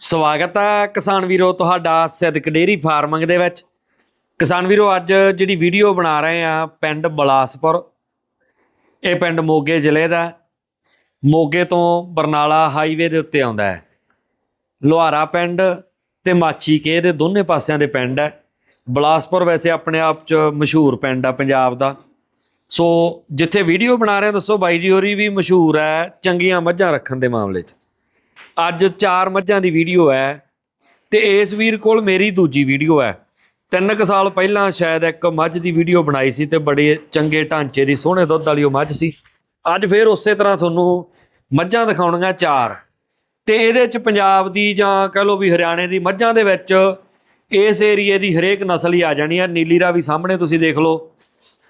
ਸਵਾਗਤ ਹੈ ਕਿਸਾਨ ਵੀਰੋ ਤੁਹਾਡਾ ਸਿੱਧਕ ਡੇਰੀ ਫਾਰਮਿੰਗ ਦੇ ਵਿੱਚ। ਕਿਸਾਨ ਵੀਰੋ, ਅੱਜ ਜਿਹੜੀ ਵੀਡੀਓ ਬਣਾ ਰਹੇ ਆ ਪਿੰਡ ਬਲਾਸਪੁਰ, ਇਹ ਪਿੰਡ ਮੋਗੇ ਜ਼ਿਲ੍ਹੇ ਦਾ ਮੋਗੇ ਤੋਂ ਬਰਨਾਲਾ ਹਾਈਵੇ ਦੇ ਉੱਤੇ ਆਉਂਦਾ ਹੈ। ਲੋਹਾਰਾ ਪਿੰਡ ਤੇ ਮਾਚੀ ਕੇ ਦੇ ਦੋਨੇ ਪਾਸਿਆਂ ਦੇ ਪਿੰਡ ਹੈ। ਬਲਾਸਪੁਰ ਵੈਸੇ ਆਪਣੇ ਆਪ 'ਚ ਮਸ਼ਹੂਰ ਪਿੰਡ ਆ ਪੰਜਾਬ ਦਾ। ਸੋ ਜਿੱਥੇ ਵੀਡੀਓ ਬਣਾ ਰਹੇ ਦੱਸੋ ਬਾਈ ਜੀ, ਹੋਰੀ ਵੀ ਮਸ਼ਹੂਰ ਹੈ ਚੰਗੀਆਂ ਮੱਝਾਂ ਰੱਖਣ ਦੇ ਮਾਮਲੇ 'ਚ। ਅੱਜ ਚਾਰ ਮੱਝਾਂ ਦੀ ਵੀਡੀਓ ਹੈ ਤੇ ਇਸ ਵੀਰ ਕੋਲ ਮੇਰੀ ਦੂਜੀ ਵੀਡੀਓ ਹੈ। ਤਿੰਨ ਕੁ ਸਾਲ ਪਹਿਲਾਂ ਸ਼ਾਇਦ ਇੱਕ ਮੱਝ ਦੀ ਵੀਡੀਓ ਬਣਾਈ ਸੀ ਤੇ ਬੜੇ ਚੰਗੇ ਢਾਂਚੇ ਦੀ ਸੋਹਣੇ ਦੁੱਧ ਵਾਲੀ ਉਹ ਮੱਝ ਸੀ। ਅੱਜ ਫੇਰ ਉਸੇ ਤਰ੍ਹਾਂ ਤੁਹਾਨੂੰ ਮੱਝਾਂ ਦਿਖਾਉਣੀਆਂ ਚਾਰ। ਤੇ ਇਹਦੇ ਚ ਪੰਜਾਬ ਦੀ ਜਾਂ ਕਹ ਲਓ ਵੀ ਹਰਿਆਣੇ ਦੀ ਮੱਝਾਂ ਦੇ ਵਿੱਚ ਇਸ ਏਰੀਏ ਦੀ ਹਰੇਕ ਨਸਲ ਹੀ ਆ ਜਾਣੀ ਹੈ। ਨੀਲੀ ਰਾਵੀ ਸਾਹਮਣੇ ਤੁਸੀਂ ਦੇਖ ਲਓ।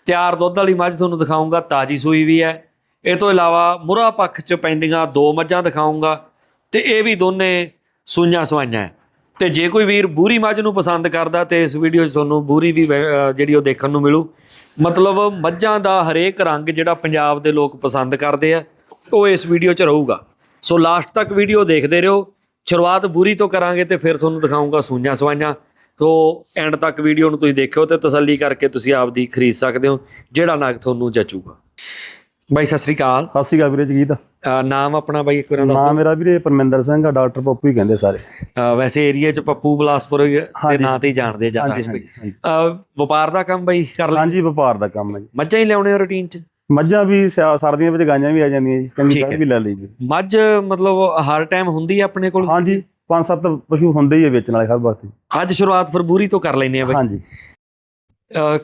ਤਿਆਰ ਦੁੱਧ ਵਾਲੀ ਮੱਝ ਤੁਹਾਨੂੰ ਦਿਖਾਉਂਗਾ ਤਾਜੀ ਸੂਈ ਵੀ ਹੈ। ਇਹ ਤੋਂ ਇਲਾਵਾ ਮੁਰਾ ਪੱਖ ਚ ਪੈਂਦੀਆਂ ਦੋ ਮੱਝਾਂ ਦਿਖਾਉਂਗਾ ਤੇ ਇਹ ਵੀ ਦੋਨੇ ਸੂਈਆਂ ਸਵਾਈਆਂ ਹੈ। ਤੇ ਜੇ ਕੋਈ ਵੀਰ ਬੂਰੀ ਮੱਝ ਨੂੰ ਪਸੰਦ ਕਰਦਾ ਤੇ ਇਸ ਵੀਡੀਓ 'ਚ ਤੁਹਾਨੂੰ ਬੂਰੀ ਵੀ ਜਿਹੜੀ ਉਹ ਦੇਖਣ ਨੂੰ ਮਿਲੂ। ਮਤਲਬ ਮੱਝਾਂ ਦਾ ਹਰੇਕ ਰੰਗ ਜਿਹੜਾ ਪੰਜਾਬ ਦੇ ਲੋਕ ਪਸੰਦ ਕਰਦੇ ਆ, ਉਹ ਇਸ ਵੀਡੀਓ 'ਚ ਰਹੂਗਾ। ਸੋ ਲਾਸਟ ਤੱਕ ਵੀਡੀਓ ਦੇਖਦੇ ਰਹੋ। ਸ਼ੁਰੂਆਤ ਬੂਰੀ ਤੋਂ ਕਰਾਂਗੇ ਤੇ ਫਿਰ ਤੁਹਾਨੂੰ ਦਿਖਾਉਂਗਾ ਸੂਈਆਂ ਸਵਾਈਆਂ। ਸੋ ਐਂਡ ਤੱਕ ਵੀਡੀਓ ਨੂੰ ਤੁਸੀਂ ਦੇਖਿਓ ਤੇ ਤਸੱਲੀ ਕਰਕੇ ਤੁਸੀਂ ਆਪਦੀ ਖਰੀਦ ਸਕਦੇ ਹੋ, ਜਿਹੜਾ ਨਗ ਤੁਹਾਨੂੰ ਜਚੂਗਾ। ਬਾਈ, ਸਤਿ ਸ੍ਰੀ ਅਕਾਲ। ਸਤਿ ਸ਼੍ਰੀ ਅਕਾਲ ਵੀਰੇ, ਜਗੀਤ। ਅਹ ਨਾਮ ਆਪਣਾ ਬਾਈ ਇੱਕ ਵਾਰ ਦੱਸ ਨਾਮ ਮੇਰਾ ਵੀਰੇ ਪਰਮਿੰਦਰ ਸਿੰਘ ਆ ਡਾਕਟਰ ਪੱਪੂ ਹੀ ਕਹਿੰਦੇ ਸਾਰੇ। ਅਹ ਵੈਸੇ ਏਰੀਆ ਚ ਪੱਪੂ ਬਲਾਸਪੁਰ ਦੇ ਹਾਂਜੀ। ਨਾਂ ਤੇ ਹੀ ਜਾਣਦੇ ਆ ਜ਼ਿਆਦਾ ਹਾਂਜੀ ਹਾਂਜੀ ਅਹ ਵਪਾਰ ਦਾ ਕੰਮ ਬਈ ਕਰ ਲੈ ਹਾਂਜੀ ਵਪਾਰ ਦਾ ਕੰਮ ਹੈ ਜੀ। ਮੱਝਾਂ ਹੀ ਲਿਆਉਣੇ ਰੂਟੀਨ ਚ? ਮੱਝਾਂ ਵੀ ਸਿਆ- ਸਰਦੀਆਂ ਵਿੱਚ ਗਾਈਆਂ ਵੀ ਆ ਜਾਂਦੀਆਂ ਜੀ ਚੰਗੀ ਠੀਕ। ਵੀ ਲੈ ਲਈ ਜੀ। ਮੱਝ ਮਤਲਬ ਹਰ ਟਾਈਮ ਹੁੰਦੀ ਆ ਆਪਣੇ ਕੋਲ? ਹਾਂਜੀ ਪੰਜ ਸੱਤ ਪਸ਼ੂ ਹੁੰਦੇ ਹੀ ਆ ਵੇਚਣ ਵਾਲੇ ਹਰ ਵਕਤ। ਅੱਜ ਸ਼ੁਰੂਆਤ ਫਿਰ ਬੂਰੀ ਤੋਂ ਕਰ ਲੈਨੇ ਆ ਬਈ। ਹਾਂਜੀ।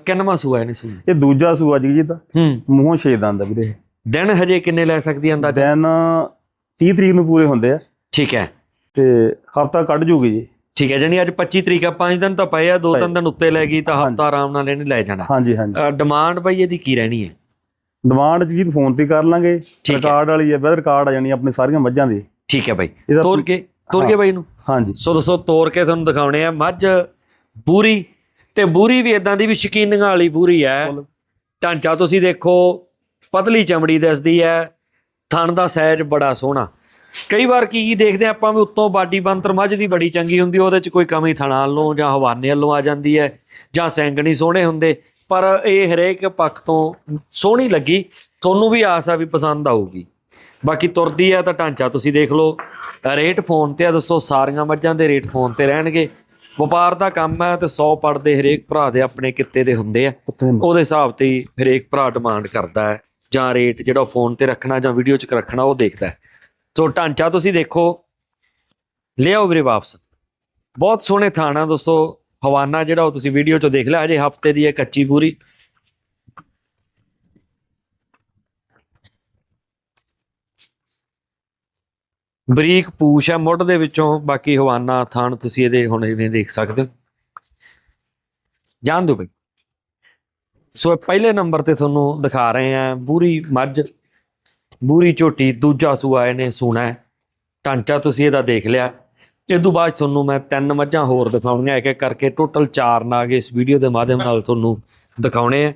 ਕਿੰਨਵਾਂ ਸੂਆ ਇਹਨੇ ਸੂਈ? ਇਹ ਦੂਜਾ ਸੂਆ ਜੀ ਦਾ ਹੂੰ। ਮੂੰਹੋਂ ਛੇ ਦੰਦ ਆ ਵੀਰੇ। ਦਿਨ ਹਜੇ ਕਿੰਨੇ ਲੈ ਸਕਦੀ ਆ ਅੰਦਾਜ਼ਾ? ਦਿਨ 30 ਤਰੀਕ ਨੂੰ ਪੂਰੇ ਹੁੰਦੇ ਆ। ਠੀਕ ਹੈ। ਤੇ ਹਫਤਾ ਕੱਢ ਜੂਗੀ ਜੀ। ਠੀਕ ਹੈ ਜਾਨੀ ਅੱਜ 25 ਤਰੀਕ ਆ 5 ਦਿਨ ਤਾਂ ਪਏ ਆ ਦੋ ਤਿੰਨ ਦਿਨ ਉੱਤੇ ਲੈ ਗਈ ਤਾਂ। ਹਫਤਾ ਆਰਾਮ ਨਾਲ ਇਹਨੇ ਲੈ ਜਾਣਾ। ਹਾਂਜੀ ਹਾਂਜੀ। ਡਿਮਾਂਡ ਬਈ ਇਹਦੀ ਕੀ ਰਹਿਣੀ ਹੈ? ਡਿਮਾਂਡ ਜਗੀਤ ਫੋਨ ਤੇ ਕਰ ਲਾਂਗੇ। ਰਿਕਾਰਡ ਵਾਲੀ ਹੈ ਬੈਦਰ ਰਿਕਾਰਡ ਆ ਜਾਣੀ ਆਪਣੀ ਸਾਰੀਆਂ ਮੱਝਾਂ ਦੀ। ਠੀਕ ਹੈ ਬਈ। ਤੋਰ ਕੇ ਤੋਰ ਕੇ ਬਾਈ ਨੂੰ ਹਾਂਜੀ। ਸੋ ਦੋਸਤੋ ਤੋੜ ਕੇ ਤੁਹਾਨੂੰ ਦਿਖਾਉਣੇ ਆ ਮੱਝ ਬੂਰੀ। ਤੇ ਬੂਰੀ ਵੀ ਇਦਾਂ ਦੀ ਵੀ ਸ਼ਕੀਨੀਆਂ ਵਾਲੀ ਬੂਰੀ ਹੈ। ਢਾਂਚਾ ਤੁਸੀਂ ਦੇਖੋ ਪਤਲੀ ਚਮੜੀ ਦਿਸਦੀ ਹੈ। ਥਣ ਦਾ ਸਾਈਜ਼ ਬੜਾ ਸੋਹਣਾ। ਕਈ ਵਾਰ ਕੀ ਦੇਖਦੇ ਆਪਾਂ ਵੀ ਉੱਤੋਂ ਬਾਡੀ ਬੰਤਰ ਮੱਝ ਦੀ ਬੜੀ ਚੰਗੀ ਹੁੰਦੀ ਉਹਦੇ 'ਚ ਕੋਈ ਕਮੀ ਥਣਾ ਵੱਲੋਂ ਜਾਂ ਹਵਾਨੇ ਵੱਲੋਂ ਆ ਜਾਂਦੀ ਹੈ ਜਾਂ ਸਿੰਗ ਨਹੀਂ ਸੋਹਣੇ ਹੁੰਦੇ। ਪਰ ਇਹ ਹਰੇਕ ਪੱਖ ਤੋਂ ਸੋਹਣੀ ਲੱਗੀ। ਤੁਹਾਨੂੰ ਵੀ ਆਸ ਆ ਵੀ ਪਸੰਦ ਆਊਗੀ। ਬਾਕੀ ਤੁਰਦੀ ਆ ਤਾਂ ਢਾਂਚਾ ਤੁਸੀਂ ਦੇਖ ਲਓ। ਰੇਟ ਫੋਨ ਤੇ ਆ ਦੱਸੋ ਸਾਰੀਆਂ ਮੱਝਾਂ ਦੇ ਰੇਟ ਫੋਨ ਤੇ ਰਹਿਣਗੇ। ਵਪਾਰ ਦਾ ਕੰਮ ਹੈ ਤੇ 100 ਪੜਦੇ ਹਰੇਕ ਭਰਾ ਦੇ ਆਪਣੇ ਕਿੱਤੇ ਦੇ ਹੁੰਦੇ ਆ। ਉਹਦੇ ਹਿਸਾਬ ਤੇ ਹਰੇਕ ਭਰਾ ਡਿਮਾਂਡ ਕਰਦਾ ਹੈ। ਜਾਂ ਰੇਟ ਜਿਹੜਾ ਫੋਨ ਤੇ ਰੱਖਣਾ ਜਾਂ ਵੀਡੀਓ 'ਚ ਰੱਖਣਾ, ਉਹ ਦੇਖਦਾ ਹੈ। ਸੋ ਢਾਂਚਾ ਤੁਸੀਂ ਦੇਖੋ। ਲਿਆਓ ਵੀਰੇ ਵਾਪਸ। ਬਹੁਤ ਸੋਹਣੇ ਥਾਣਾ ਦੋਸਤੋ। ਹਵਾਨਾ ਜਿਹੜਾ ਉਹ ਤੁਸੀਂ ਵੀਡੀਓ 'ਚ ਦੇਖ ਲਿਆ, ਅਜੇ ਹਫ਼ਤੇ ਦੀ ਹੈ ਕੱਚੀ ਪੂਰੀ ਬਰੀਕ ਪੂਛ ਹੈ ਮੁੱਢ ਦੇ ਵਿੱਚੋਂ, ਬਾਕੀ ਹਵਾਨਾ ਥਾਣ ਤੁਸੀਂ ਇਹਦੇ ਹੁਣ ਇਵੇਂ ਦੇਖ ਸਕਦੇ ਹੋ। ਜਾਣ ਦਿਓ ਬਈ। ਸੋ ਇਹ ਪਹਿਲੇ ਨੰਬਰ ਤੇ ਤੁਹਾਨੂੰ ਦਿਖਾ ਰਹੇ ਆ ਬੂਰੀ ਮੱਝ ਬੂਰੀ ਝੋਟੀ ਦੂਜਾ ਸੂਆ ਇਹਨੇ ਸੂਣਾ ਢਾਂਚਾ ਤੁਸੀਂ ਇਹਦਾ ਦੇਖ ਲਿਆ। ਇਹ ਤੋਂ ਬਾਅਦ ਤੁਹਾਨੂੰ ਮੈਂ ਤਿੰਨ ਮੱਝਾਂ ਹੋਰ ਦਿਖਾਉਣੀਆਂ ਇੱਕ ਇੱਕ ਕਰਕੇ ਟੋਟਲ 4 ਨਾਗ ਇਸ ਵੀਡੀਓ ਦੇ ਮਾਧਿਅਮ ਨਾਲ ਤੁਹਾਨੂੰ ਦਿਖਾਉਣੇ ਆ।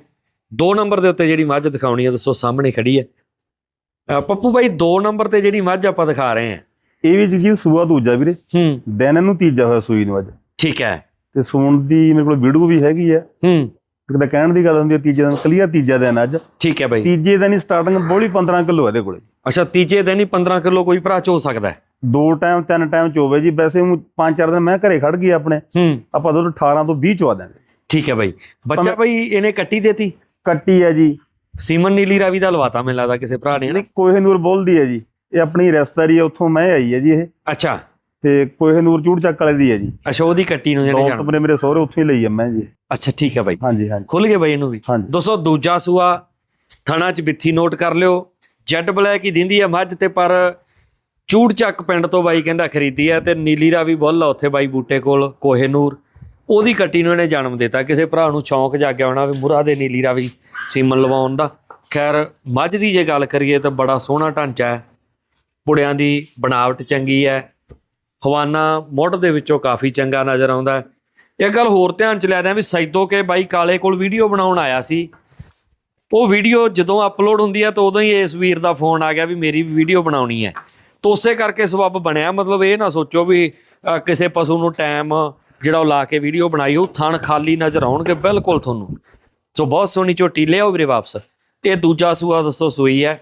ਦੋ ਨੰਬਰ ਦੇ ਉੱਤੇ ਜਿਹੜੀ ਮੱਝ ਦਿਖਾਉਣੀ ਹੈ ਦੱਸੋ ਸਾਹਮਣੇ ਖੜੀ ਹੈ। ਪੱਪੂ ਬਾਈ ਦੋ ਨੰਬਰ ਤੇ ਜਿਹੜੀ ਮੱਝ ਆਪਾਂ ਦਿਖਾ ਰਹੇ ਆ ਇਹ ਵੀ ਜਗੀਤ ਸੂਆ ਦੂਜਾ ਵੀਰੇ। ਹੂੰ। ਦਿਨ ਇਹਨੂੰ ਤੀਜਾ ਹੋਇਆ ਸੂਈ ਨੂੰ ਅੱਜ ਠੀਕ ਹੈ। ਤੇ ਸੂਣ ਦੀ ਮੇਰੇ ਕੋਲ ਵੀਡੀਓ ਵੀ ਹੈਗੀ ਆ। ਹੂੰ। ਕਿਤੇ ਕਹਿਣ ਦੀ ਗੱਲ ਹੁੰਦੀ ਹੈ ਤੀਜੇ ਦਿਨ ਕਲੀਅਰ ਤੀਜਾ ਦਿਨ ਅੱਜ। ਠੀਕ ਹੈ ਬਾਈ। ਤੀਜੇ ਦਿਨ ਹੀ ਸਟਾਰਟਿੰਗ ਬੋਲੀ 15 ਕਿਲੋ ਇਹਦੇ ਕੋਲੇ। ਅੱਛਾ ਤੀਜੇ ਦਿਨ ਹੀ 15 ਕਿਲੋ ਕੋਈ ਭਰਾ ਚੋ ਸਕਦਾ ਹੈ? ਦੋ ਟਾਈਮ ਤਿੰਨ ਟਾਈਮ ਚੋਵੇ ਜੀ ਵੈਸੇ ਪੰਜ ਚਾਰ ਦਿਨ ਮੈਂ ਘਰੇ ਖੜ ਗਈ ਆਪਣੇ। ਆਪਾਂ ਦੁੱਧ 18 ਤੋਂ 20 ਚਵਾ ਦਾਂਗੇ ਠੀਕ ਹੈ ਬਾਈ। ਬੱਚਾ ਬਾਈ ਇਹਨੇ ਕੱਟੀ ਦੇਤੀ? ਕੱਟੀ ਹੈ ਜੀ। ਸੀਮਨ ਨੀਲੀ ਰਾਵੀ ਦਾ ਲਵਾਤਾ ਮੈਨੂੰ ਲੱਗਦਾ ਕਿਸੇ ਭਰਾ ਨੇ ਹਨਾ? ਇਹ ਕੋਹੇਨੂਰ ਬੋਲਦੀ ਹੈ ਜੀ। ਇਹ ਆਪਣੀ ਰਿਸ਼ਤੇਦਾਰੀ ਹੈ ਉੱਥੋਂ ਮੈਂ ਆਈ ਹੈ ਜੀ ਇਹ। ਅੱਛਾ। ਤੇ ਕੋਹੇਨੂਰ ਚੂੜ ਚੱਕ ਵਾਲੇ ਦੀ ਹੈ ਜੀ। ਅੱਛਾ ਉਹਦੀ ਕੱਟੀ ਨੂੰ ਜਿਹੜੇ ਦੌਲਤ ਜਾਣ। ਮੇਰੇ ਮੇਰੇ ਸਹੁਰੇ ਉੱਥੋਂ ਹੀ ਲਈ ਆ ਮੈਂ ਜੀ। ਅੱਛਾ ਠੀਕ ਹੈ ਬਾਈ। ਹਾਂਜੀ ਹਾਂਜੀ। ਖੁੱਲ ਗਏ ਬਾਈ ਇਹਨੂੰ ਵੀ। ਹਾਂਜੀ। ਦੋਸਤੋ ਦੂਜਾ ਸੂਆ ਥਣਾ ਚ ਬਿੱਥੀ ਨੋਟ ਕਰ ਲਿਓ। ਜੈਟ ਬਲੈਕ ਹੀ ਦਿੰਦੀ ਆ ਮੱਝ ਤੇ ਪਰ ਚੂੜ ਚੱਕ ਪਿੰਡ ਤੋਂ ਬਾਈ ਕਹਿੰਦਾ ਖਰੀਦੀ ਆ ਤੇ ਨੀਲੀ ਰਾਵੀ ਬੁੱਲ ਆ ਉੱਥੇ ਬਾਈ ਬੂਟੇ ਕੋਲ ਕੋਹੇਨੂਰ ਉਹਦੀ ਕੱਟੀ ਨੂੰ ਇਹਨੇ ਜਨਮ ਦਿੱਤਾ। ਕਿਸੇ ਭਰਾ ਨੂੰ ਸ਼ੌਂਕ ਜਾਗਿਆ ਹੋਣਾ ਵੀ ਮੁਰਾ ਦੇ ਨੀਲੀ ਰਾਵੀ ਸੀਮਨ ਲਵਾਉਣ ਦਾ। ਖੈਰ ਮੱਝ ਦੀ ਜੇ ਗੱਲ ਕਰੀਏ ਤਾਂ ਬੜਾ ਸੋਹਣਾ ਢਾਂਚਾ ਹੈ। ਪੁੜਿਆਂ ਦੀ ਬਣਾਵਟ ਚੰਗੀ ਹੈ। ਹਵਾਨਾ ਮੁੱਢ ਦੇ ਵਿੱਚੋਂ ਕਾਫੀ ਚੰਗਾ ਨਜ਼ਰ ਆਉਂਦਾ ਹੈ। ਇਹ ਗੱਲ ਹੋਰ ਧਿਆਨ ਚ ਲੈ ਰਿਹਾ ਵੀ ਸੈਦੋ ਕੇ ਬਾਈ ਕਾਲੇ ਕੋਲ ਵੀਡੀਓ ਬਣਾਉਣ ਆਇਆ ਸੀ। ਉਹ ਵੀਡੀਓ ਜਦੋਂ ਅਪਲੋਡ ਹੁੰਦੀ ਹੈ ਤਾਂ ਉਦੋਂ ਹੀ ਇਸ ਵੀਰ ਦਾ ਫੋਨ ਆ ਗਿਆ ਵੀ ਮੇਰੀ ਵੀ ਵੀਡੀਓ ਬਣਾਉਣੀ ਹੈ। ਤਾਂ ਉਸੇ ਕਰਕੇ ਸਬੱਬ ਬਣਿਆ, ਮਤਲਬ ਇਹ ਨਾ ਸੋਚੋ ਵੀ ਕਿਸੇ ਪਸ਼ੂ ਨੂੰ ਟਾਈਮ ਜਿਹੜਾ ਉਹ ਲਾ ਕੇ ਵੀਡੀਓ ਬਣਾਈ, ਉਹ ਥਣ ਖਾਲੀ ਨਜ਼ਰ ਆਉਣਗੇ ਬਿਲਕੁਲ ਤੁਹਾਨੂੰ। ਸੋ ਬਹੁਤ ਸੋਹਣੀ ਝੋਟੀ ਲਿਆਓ ਵੀਰੇ ਵਾਪਸ। ਇਹ ਦੂਜਾ ਸੂਆ ਦੱਸੋ ਸੂਈ ਹੈ।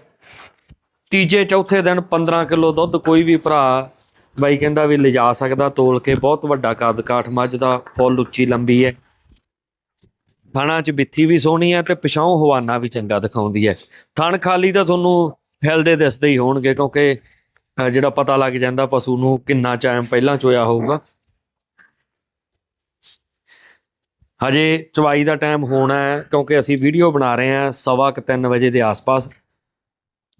ਤੀਜੇ, ਚੌਥੇ ਦਿਨ 15 ਕਿਲੋ ਦੁੱਧ ਕੋਈ ਵੀ ਭਰਾ ਬਾਈ ਕਹਿੰਦਾ ਵੀ ਲਿਜਾ ਸਕਦਾ, ਤੋਲ ਕੇ ਬਹੁਤ ਵੱਡਾ ਕੱਦ ਕਾਠ ਮੱਝ ਦਾ ਫੁੱਲ ਉੱਚੀ ਲੰਬੀ ਹੈ। ਥਣਾ ਚ ਬਿੱਥੀ ਵੀ ਸੋਹਣੀ ਹੈ ਤੇ ਪਿਛਾਉਂ ਹਵਾਨਾ ਵੀ ਚੰਗਾ ਦਿਖਾਉਂਦੀ ਹੈ। ਥਣ ਖਾਲੀ ਤਾਂ ਤੁਹਾਨੂੰ ਹਿਲਦੇ ਦਿਸਦੇ ਹੀ ਹੋਣਗੇ ਕਿਉਂਕਿ ਜਿਹੜਾ ਪਤਾ ਲੱਗ ਜਾਂਦਾ ਪਸ਼ੂ ਨੂੰ ਕਿੰਨਾ ਟਾਈਮ ਪਹਿਲਾਂ ਚੋਇਆ ਹੋਊਗਾ। ਹਜੇ ਚਵਾਈ ਦਾ ਟਾਈਮ ਹੋਣਾ ਹੈ ਕਿਉਂਕਿ ਅਸੀਂ ਵੀਡੀਓ ਬਣਾ ਰਹੇ ਹਾਂ ਸਵਾ ਕੁ ਤਿੰਨ ਵਜੇ ਦੇ ਆਸ-ਪਾਸ।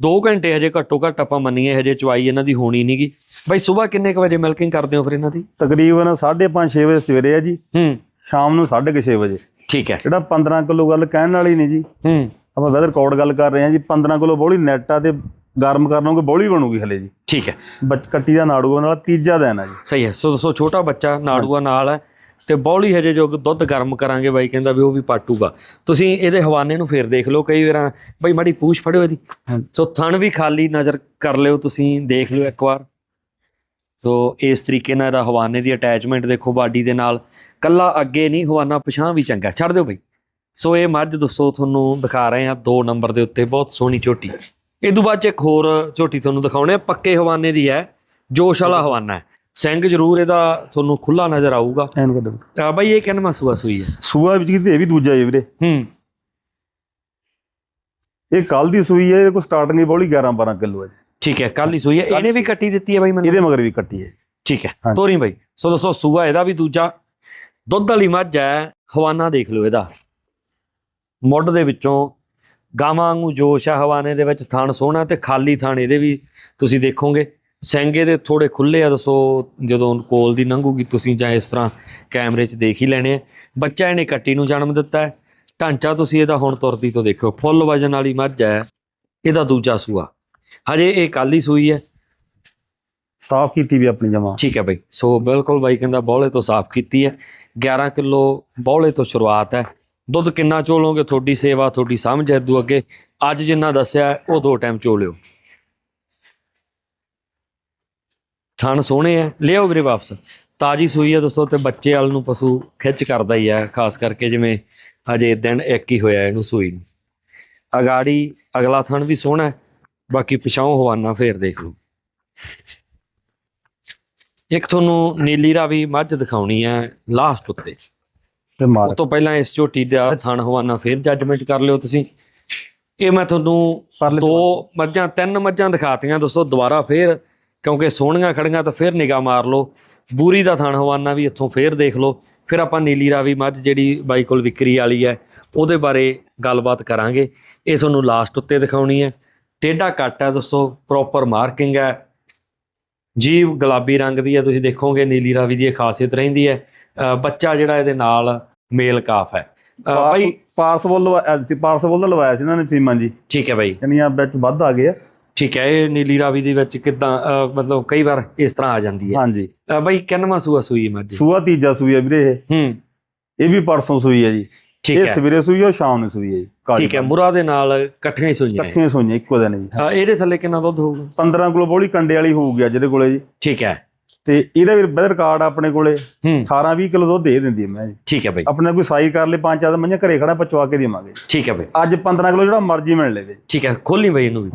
2 ਘੰਟੇ ਹਜੇ ਘੱਟੋ ਘੱਟ ਆਪਾਂ ਮੰਨੀਏ ਹਜੇ ਚਵਾਈ ਇਹਨਾਂ ਦੀ ਹੋਣੀ ਨਹੀਂਗੀ ਬਾਈ ਸਵੇਰ ਕਿੰਨੇ ਕੁ ਵਜੇ ਮਿਲਕਿੰਗ ਕਰਦੇ ਹੋ ਫਿਰ ਇਹਨਾਂ ਦੀ? ਤਕਰੀਬਨ 5:30 6 ਵਜੇ ਸਵੇਰੇ ਆ ਜੀ। ਹੂੰ। ਸ਼ਾਮ ਨੂੰ 6:30 ਵਜੇ। ਠੀਕ ਹੈ। ਜਿਹੜਾ 15 ਕਿਲੋ ਗੱਲ ਕਹਿਣ ਵਾਲੀ ਨਹੀਂ ਜੀ। ਹੂੰ। ਆਪਾਂ ਵੈਦਰ ਰਿਕਾਰਡ ਗੱਲ ਕਰ ਰਹੇ ਹਾਂ ਜੀ। 15 ਕਿਲੋ ਬੋਲੀ ਨੈਟ ਆ ਤੇ ਗਰਮ ਕਰਨੋਗੇ ਬੋਲੀ ਬਣੂਗੀ ਹਲੇ ਜੀ। ਠੀਕ ਹੈ। ਬੱਚ ਕੱਟੀ ਦਾ ਨਾੜੂਆ ਨਾਲ ਤੀਜਾ ਦਿਨ ਆ ਜੀ। ਸਹੀ ਹੈ। ਸੋ ਸੋ ਛੋਟਾ ਬੱਚਾ ਨਾੜੂਆ ਨਾਲ ਹੈ। ਤੇ ਬੌਲੀ ਹਜੇ ਜੋ ਦੁੱਧ ਗਰਮ ਕਰਾਂਗੇ ਬਾਈ ਕਹਿੰਦਾ ਵੀ ਉਹ ਵੀ ਪਾਟੂਗਾ। ਤੁਸੀਂ ਇਹਦੇ ਹਵਾਨੇ ਨੂੰ ਫੇਰ ਦੇਖ ਲਓ ਕਈ ਵਾਰਾਂ ਬਾਈ ਮਾੜੀ ਪੂਛ ਫੜਿਓ ਇਹਦੀ। ਸੋ ਥਣ ਵੀ ਖਾਲੀ ਨਜ਼ਰ ਕਰ ਲਿਓ ਤੁਸੀਂ ਦੇਖ ਲਿਓ ਇੱਕ ਵਾਰ। ਸੋ ਇਸ ਤਰੀਕੇ ਨਾਲ ਇਹਦਾ ਹਵਾਨੇ ਦੀ ਅਟੈਚਮੈਂਟ ਦੇਖੋ ਬਾਡੀ ਦੇ ਨਾਲ। ਕੱਲਾ ਅੱਗੇ ਨਹੀਂ ਹਵਾਨਾ ਪਿਛਾਂ ਵੀ ਚੰਗਾ। ਛੱਡ ਦਿਓ ਬਈ। ਸੋ ਇਹ ਮੱਝ ਦੱਸੋ ਤੁਹਾਨੂੰ ਦਿਖਾ ਰਹੇ ਹਾਂ 2 ਨੰਬਰ ਦੇ ਉੱਤੇ ਬਹੁਤ ਸੋਹਣੀ ਝੋਟੀ। ਇਹ ਤੋਂ ਬਾਅਦ ਚ ਇੱਕ ਹੋਰ ਝੋਟੀ ਤੁਹਾਨੂੰ ਦਿਖਾਉਣੇ ਆ ਪੱਕੇ ਹਵਾਨੇ ਦੀ ਹੈ ਜੋਸ਼ ਵਾਲਾ ਹਵਾਨਾ ਹੈ। ਸਿੰਘ ਜ਼ਰੂਰ ਇਹਦਾ ਤੁਹਾਨੂੰ ਖੁੱਲਾ ਨਜ਼ਰ ਆਊਗਾ। ਐਨ ਕੱਢੋ। ਆ ਬਈ ਇਹ ਕਿੰਨਵਾਂ ਸੂਆ ਸੂਈ ਹੈ ਸੂਆ ਵਿੱਚ ਕਿਤੇ ਇਹ ਵੀ ਦੂਜਾ ਜੀ ਵੀਰੇ। ਹੂੰ। ਇਹ ਕੱਲ ਦੀ ਸੂਈ ਹੈ ਇਹਦੇ ਕੋਲ ਸਟਾਰਟਿੰਗ ਦੀ ਬੋਲੀ 11 12 ਕਿਲੋ ਹੈ ਠੀਕ ਹੈ ਕੱਲ ਹੀ ਸੂਈ ਹੈ ਇਹਨੇ ਵੀ ਕੱਟੀ ਦਿੱਤੀ ਹੈ ਬਾਈ ਮੈਨੂੰ? ਇਹਦੇ ਮਗਰ ਵੀ ਕੱਟੀ ਹੈ ਠੀਕ ਹੈ। ਤੋਰੀ ਬਾਈ। ਸੋ ਦੋਸਤੋ ਸੂਆ ਇਹਦਾ ਵੀ ਦੂਜਾ। ਦੁੱਧ ਵਾਲੀ ਮੱਝ ਹੈ ਹਵਾਨਾ ਦੇਖ ਲਓ ਇਹਦਾ। ਮੁੱਢ ਦੇ ਵਿੱਚੋਂ ਗਾਵਾਂ ਵਾਂਗੂ ਜੋਸ਼ ਆ ਹਵਾਨੇ ਦੇ ਵਿੱਚ ਥਣ ਸੋਹਣਾ ਤੇ ਖਾਲੀ ਥਣ ਇਹਦੇ ਵੀ ਤੁਸੀਂ ਦੇਖੋਗੇ। ਸਿੰਗੇ ਦੇ ਥੋੜੇ ਖੁੱਲੇ ਆ ਦੱਸੋ ਜਦੋਂ ਕੋਲ ਦੀ ਲੰਘੂਗੀ ਤੁਸੀਂ ਜਾਂ ਇਸ ਤਰ੍ਹਾਂ ਕੈਮਰੇ 'ਚ ਦੇਖ ਹੀ ਲੈਣੇ ਆ। ਬੱਚਾ ਇਹਨੇ ਕੱਟੀ ਨੂੰ ਜਨਮ ਦਿੱਤਾ ਹੈ। ਢਾਂਚਾ ਤੁਸੀਂ ਇਹਦਾ ਹੁਣ ਤੁਰਦੀ ਤੋਂ ਦੇਖਿਓ। ਫੁੱਲ ਵਜਨ ਵਾਲੀ ਮੱਝ ਹੈ। ਇਹਦਾ ਦੂਜਾ ਸੂਆ। ਹਜੇ ਇਹ ਕੱਲ ਸੂਈ ਹੈ। ਸਾਫ਼ ਕੀਤੀ ਵੀ ਆਪਣੀ ਜਮਾ। ਠੀਕ ਹੈ ਬਈ। ਸੋ ਬਿਲਕੁਲ ਬਾਈ ਕਹਿੰਦਾ ਬੌਲੇ ਤੋਂ ਸਾਫ਼ ਕੀਤੀ ਹੈ। 11 ਕਿਲੋ ਬੌਲੇ ਤੋਂ ਸ਼ੁਰੂਆਤ ਹੈ। ਦੁੱਧ ਕਿੰਨਾ ਚੋਲੋਗੇ? ਤੁਹਾਡੀ ਸੇਵਾ ਤੁਹਾਡੀ ਸਮਝ ਹੈ ਦੂ ਅੱਗੇ। ਅੱਜ ਜਿੰਨਾ ਦੱਸਿਆ ਉਹ ਦੋ ਟਾਈਮ ਚੋਲਿਓ ਥਣ ਸੋਹਣੇ ਹੈ ਲਿਆਓ ਵੀਰੇ ਵਾਪਸ। ਤਾਜੀ ਸੂਈ ਹੈ ਦੋਸਤੋ ਤੇ ਬੱਚੇ ਵਾਲ ਨੂੰ ਪਸ਼ੂ ਖਿੱਚ ਕਰਦਾ ਹੀ ਹੈ ਖਾਸ ਕਰਕੇ ਜਿਵੇਂ ਹਜੇ ਦਿਨ ਇੱਕ ਹੀ ਹੋਇਆ ਇਹਨੂੰ ਸੂਈ ਨੂੰ। ਅਗਾੜੀ ਅਗਲਾ ਥਣ ਵੀ ਸੋਹਣਾ ਬਾਕੀ ਪਿਛਾਉਂ ਹਵਾਨਾ ਫੇਰ ਦੇਖ। ਲਓ ਇੱਕ ਤੁਹਾਨੂੰ ਨੀਲੀ ਰਾਵੀ ਮੱਝ ਦਿਖਾਉਣੀ ਹੈ ਲਾਸਟ ਉੱਤੇ। ਤੇ ਮਾਰ ਉਸ ਤੋਂ ਪਹਿਲਾਂ ਇਸ ਝੋਟੀ ਦਾ ਥਣ ਹਵਾਨਾ ਫੇਰ ਜੱਜਮੈਂਟ ਕਰ ਲਿਓ ਤੁਸੀਂ। ਇਹ ਮੈਂ ਤੁਹਾਨੂੰ ਦੋ ਮੱਝਾਂ ਤਿੰਨ ਮੱਝਾਂ ਦਿਖਾਤੀਆਂ ਦੋਸਤੋ ਦੁਬਾਰਾ ਫੇਰ ਕਿਉਂਕਿ ਸੋਹਣੀਆਂ ਖੜੀਆਂ ਤਾਂ ਫੇਰ ਨਿਗਾਹ ਮਾਰ ਲਓ। ਬੂਰੀ ਦਾ ਥਣ ਹਵਾਨਾ ਵੀ ਇੱਥੋਂ ਫੇਰ ਦੇਖ ਲਓ। ਫਿਰ ਆਪਾਂ ਨੀਲੀ ਰਾਵੀ ਮੱਝ ਜਿਹੜੀ ਬਾਈ ਕੋਲ ਵਿਕਰੀ ਵਾਲੀ ਹੈ ਉਹਦੇ ਬਾਰੇ ਗੱਲਬਾਤ ਕਰਾਂਗੇ। ਇਹ ਤੁਹਾਨੂੰ ਲਾਸਟ ਉੱਤੇ ਦਿਖਾਉਣੀ ਹੈ। ਟੇਢਾ ਕੱਟ ਹੈ ਦੋਸਤੋ ਪ੍ਰੋਪਰ ਮਾਰਕਿੰਗ ਹੈ। ਜੀਵ ਗੁਲਾਬੀ ਰੰਗ ਦੀ ਹੈ ਤੁਸੀਂ ਦੇਖੋਗੇ ਨੀਲੀ ਰਾਵੀ ਦੀ ਇਹ ਖਾਸੀਅਤ ਰਹਿੰਦੀ ਹੈ। ਬੱਚਾ ਜਿਹੜਾ ਇਹਦੇ ਨਾਲ ਮੇਲ ਕਾਫ ਹੈ। ਬਾਈ ਪਾਰਸ ਸੀ ਪਾਰਸ ਦਾ ਲਵਾਇਆ ਸੀ ਇਹਨਾਂ ਨੇ ਸੀਮਾ ਜੀ। ਠੀਕ ਹੈ ਬਾਈ। ਯਾਨੀ ਆ ਵਿੱਚ ਵੱਧ ਆ ਗਏ ਆ। ਠੀਕ ਹੈ ਇਹ ਨੀਲੀ ਰਾਵੀ ਦੇ ਵਿੱਚ ਕਿਦਾਂ ਮਤਲਬ ਕਈ ਵਾਰ ਇਸ ਤਰ੍ਹਾਂ ਆ ਜਾਂਦੀ ਹੈ। ਹਾਂਜੀ। ਬਾਈ ਕਿੰਨਵਾਂ ਸੂਆ ਸੂਈ ਹੈ ਮੱਝ? ਸੂਆ ਤੀਜਾ ਸੂਈ ਹੈ ਵੀਰੇ ਇਹ। ਹੂੰ। ਇਹ ਵੀ ਪਰਸੋਂ ਸੂਈ ਹੈ ਜੀ। ਠੀਕ ਇਹ ਹੈ। ਸਵੇਰੇ ਸੂਈ ਹੈ ਸ਼ਾਮ ਨੂੰ ਸੂਈ ਹੈ ਜੀ ਠੀਕ ਹੈ ਮੁਰਾ ਦੇ ਨਾਲ ਇਕੱਠੀਆਂ ਹੀ ਸੂਈਆਂ। ਇਕੱਠੀਆਂ ਸੂਈਆਂ ਇੱਕੋ ਦਿਨ ਜੀ ਇਹਦੇ ਥੱਲੇ ਕਿੰਨਾ ਦੁੱਧ ਹੋਊਗਾ? 15 ਕਿਲੋ ਬੋਲੀ ਕੰਡੇ ਵਾਲੀ ਹੋਊਗੀ ਅੱਜ ਦੇ ਕੋਲੇ ਜੀ। ਠੀਕ ਹੈ। ਤੇ ਇਹਦਾ ਵੀ ਬੈਦਰ ਕਾਰਡ ਆਪਣੇ ਕੋਲੇ ਹੂੰ। 18 20 ਕਿਲੋ ਦੁੱਧ ਦੇ ਦਿੰਦੀ ਹੈ ਮੈਂ ਜੀ। ਠੀਕ ਹੈ ਬਾਈ। ਆਪਣੇ ਕੋਈ ਸਾਈ ਕਰ ਲੇ ਪੰਜ ਚਾਰ ਮੰਝਾਂ ਘਰੇ ਖੜਾ ਪਚਵਾ ਕੇ ਦੇਵਾਂਗੇ। ਠੀਕ ਹੈ ਬਾਈ। ਅੱਜ 15 ਕਿਲੋ ਜਿਹੜਾ ਮਰਜ਼ੀ ਮਿਲ ਲਵੇ ਠੀਕ ਹੈ ਖੋਲੀ ਬਾਈ ਇਹਨੂੰ ਵੀ।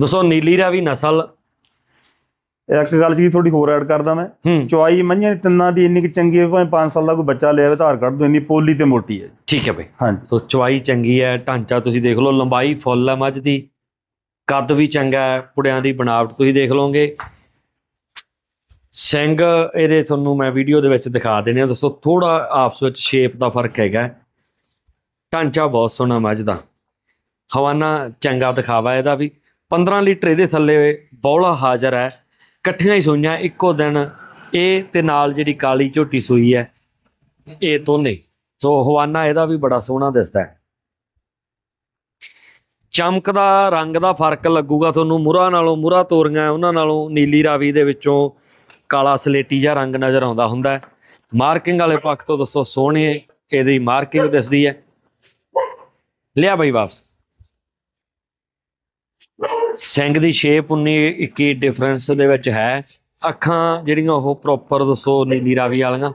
ਦੋਸਤੋ ਨੀਲੀ ਰਾਵੀ ਨਸਲ। ਇੱਕ ਗੱਲ ਜੀ ਥੋੜੀ ਹੋਰ ਐਡ ਕਰਦਾ ਮੈਂ। ਚੁਆਈ ਦੀ ਤਿੰਨਾਂ ਦੀ ਇੰਨੀ ਕਿ ਚੰਗੀ ਹੈ ਭਾਵੇਂ 5 ਸਾਲ ਦਾ ਕੋਈ ਬੱਚਾ ਲਿਆਵੇ ਧਾਰ ਕੱਢ ਦੋ ਇੰਨੀ ਪੋਲੀ ਤੇ ਮੋਟੀ ਹੈ। ਠੀਕ ਹੈ ਬਾਈ। ਹਾਂਜੀ। ਸੋ ਚਵਾਈ ਚੰਗੀ ਹੈ ਢਾਂਚਾ ਤੁਸੀਂ ਦੇਖ ਲਓ ਲੰਬਾਈ ਫੁੱਲ ਹੈ ਮੱਝ ਦੀ। ਕੱਦ ਵੀ ਚੰਗਾ ਹੈ ਪੁੜਿਆਂ ਦੀ ਬਣਾਵਟ ਤੁਸੀਂ ਦੇਖ ਲਓਗੇ। ਸਿੰਘ ਇਹਦੇ ਤੁਹਾਨੂੰ ਮੈਂ ਵੀਡੀਓ ਦੇ ਵਿੱਚ ਦਿਖਾ ਦੇਣੇ ਆ ਦੋਸਤੋ ਥੋੜਾ ਆਪਸ ਵਿੱਚ ਸ਼ੇਪ ਦਾ ਫ਼ਰਕ ਹੈਗਾ। ਢਾਂਚਾ ਬਹੁਤ ਸੋਹਣਾ ਮੱਝ ਦਾ। ਹਵਾਨਾ ਚੰਗਾ ਦਿਖਾਵਾ ਇਹਦਾ ਵੀ। 15 ਲੀਟਰ ਇਹਦੇ ਥੱਲੇ ਬੌਲਾ ਹਾਜ਼ਰ ਹੈ। ਇਕੱਠੀਆਂ ਹੀ ਸੂਈਆਂ, ਇੱਕੋ ਦਿਨ ਇਹ ਤੇ ਨਾਲ ਜਿਹੜੀ ਕਾਲੀ ਝੋਟੀ ਸੂਈ ਹੈ, ਇਹ ਦੋਨੇ। ਸੋ ਹਵਾਨਾ ਇਹਦਾ ਵੀ ਬੜਾ ਸੋਹਣਾ ਦਿਸਦਾ ਹੈ। ਚਮਕਦਾ ਰੰਗ ਦਾ ਫ਼ਰਕ ਲੱਗੂਗਾ ਤੁਹਾਨੂੰ। ਮੁਰਾ ਨਾਲੋਂ ਮੁਰਾ ਤੋਰੀਆਂ, ਉਹਨਾਂ ਨਾਲੋਂ ਨੀਲੀ ਰਾਵੀ ਦੇ ਵਿੱਚੋਂ ਕਾਲਾ ਸਲੇਟੀ ਜਿਹਾ ਰੰਗ ਨਜ਼ਰ ਆਉਂਦਾ ਹੁੰਦਾ ਹੈ। ਮਾਰਕਿੰਗ ਵਾਲੇ ਪੱਖ ਤੋਂ ਦੱਸੋ, ਸੋਹਣੇ ਇਹਦੀ ਮਾਰਕਿੰਗ ਦਿਸਦੀ ਹੈ। ਲਿਆ ਬਈ ਵਾਪਸ। ਸਿੰਘ ਦੀ ਸ਼ੇਪ 19 21 ਡਿਫਰੈਂਸ ਦੇ ਵਿੱਚ ਹੈ। ਅੱਖਾਂ ਜਿਹੜੀਆਂ ਉਹ ਪ੍ਰੋਪਰ ਦੱਸੋ, ਨੀਲੀ ਰਾਵੀ ਵਾਲੀਆਂ।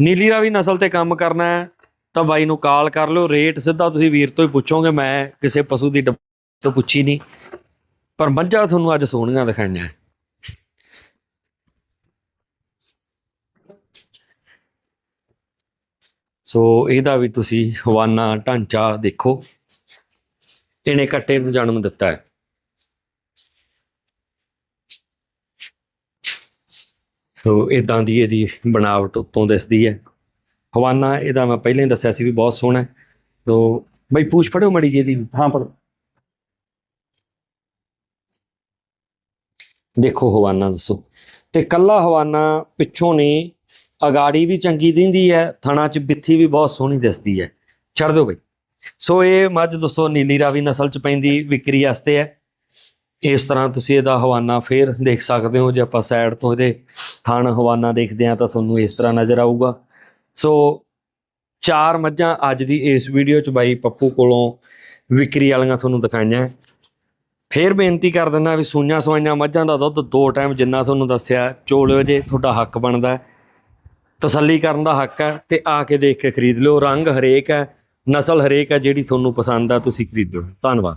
ਨੀਲੀ ਰਾਵੀ ਨਸਲ ਤੇ ਕੰਮ ਕਰਨਾ ਹੈ, ਤਾਂ ਬਾਈ ਨੂੰ ਕਾਲ ਕਰ ਲਿਓ। ਰੇਟ ਸਿੱਧਾ ਤੁਸੀਂ ਵੀਰ ਤੋਂ ਹੀ ਪੁੱਛੋਗੇ, ਮੈਂ ਕਿਸੇ ਪਸ਼ੂ ਦੀ ਡੱਬ ਤੋਂ ਪੁੱਛੀ ਨਹੀਂ। ਪਰ ਮੱਝਾਂ ਤੁਹਾਨੂੰ ਅੱਜ ਸੋਹਣੀਆਂ ਦਿਖਾਈਆਂ। ਸੋ ਇਹਦਾ ਵੀ ਤੁਸੀਂ ਹਵਾਨਾ ਢਾਂਚਾ ਦੇਖੋ। ਇਹਨੇ ਕੱਟੇ ਨੂੰ ਜਨਮ ਦਿੱਤਾ ਹੈ। ਸੋ ਇਦਾਂ ਦੀ ਇਹਦੀ ਬਣਾਵਟ ਉੱਤੋਂ ਦਿਸਦੀ ਹੈ। ਹਵਾਨਾ ਇਹਦਾ ਮੈਂ ਪਹਿਲਾਂ ਹੀ ਦੱਸਿਆ ਸੀ ਵੀ ਬਹੁਤ ਸੋਹਣਾ ਹੈ। ਸੋ ਬਈ ਪੂਛ ਫੜਿਓ ਮੜੀ ਜੀ ਇਹਦੀ। ਹਾਂ ਪਰ ਦੇਖੋ ਹਵਾਨਾ ਦੱਸੋ। ਤੇ ਕੱਲਾ ਹਵਾਨਾ ਪਿੱਛੋਂ ਨਹੀਂ ਅਗਾੜੀ ਵੀ ਚੰਗੀ ਦਿੰਦੀ ਹੈ, ਥਣਾ ਚ ਬਿੱਥੀ ਵੀ ਬਹੁਤ ਸੋਹਣੀ ਦਿਸਦੀ ਹੈ। ਛੱਡ ਦਿਓ ਬਈ। ਸੋ ਇਹ ਮੱਝ ਦੋਸਤੋ, ਨੀਲੀ ਰਾਵੀ ਨਸਲ ਚ ਪੈਂਦੀ ਵਿਕਰੀ ਵਾਸਤੇ ਹੈ। ਇਸ ਤਰ੍ਹਾਂ ਤੁਸੀਂ ਇਹਦਾ ਹਵਾਨਾ ਫੇਰ ਦੇਖ ਸਕਦੇ ਹੋ। ਜੇ ਆਪਾਂ ਸਾਈਡ ਤੋਂ ਇਹਦੇ ਥਣ ਹਵਾਨਾ ਦੇਖਦੇ ਆ ਤਾਂ ਤੁਹਾਨੂੰ ਇਸ ਤਰ੍ਹਾਂ ਨਜ਼ਰ ਆਊਗਾ। ਸੋ ਚਾਰ ਮੱਝਾਂ ਅੱਜ ਦੀ ਇਸ ਵੀਡੀਓ ਚ ਬਾਈ ਪੱਪੂ ਕੋਲੋਂ ਵਿਕਰੀ ਵਾਲੀਆਂ ਤੁਹਾਨੂੰ ਦਿਖਾਈਆਂ ਫੇਰ ਬੇਨਤੀ ਕਰ ਦਿੰਦਾ ਵੀ ਸੂਈਆਂ ਸਵਾਈਆਂ ਮੱਝਾਂ ਦਾ ਦੁੱਧ ਦੋ ਟਾਈਮ ਜਿੰਨਾ ਤੁਹਾਨੂੰ ਦੱਸਿਆ ਚੋਲਿਓ ਜੇ ਤੁਹਾਡਾ ਹੱਕ ਬਣਦਾ ਤਸੱਲੀ ਕਰਨ ਦਾ ਹੱਕ ਹੈ ਤੇ ਆ ਕੇ ਦੇਖ ਕੇ ਖਰੀਦ ਲਿਓ। ਰੰਗ ਹਰੇਕ ਹੈ, ਨਸਲ ਹਰੇਕ ਹੈ ਜਿਹੜੀ ਤੁਹਾਨੂੰ ਪਸੰਦ ਆ, ਤੁਸੀਂ ਖਰੀਦੋ। ਧੰਨਵਾਦ।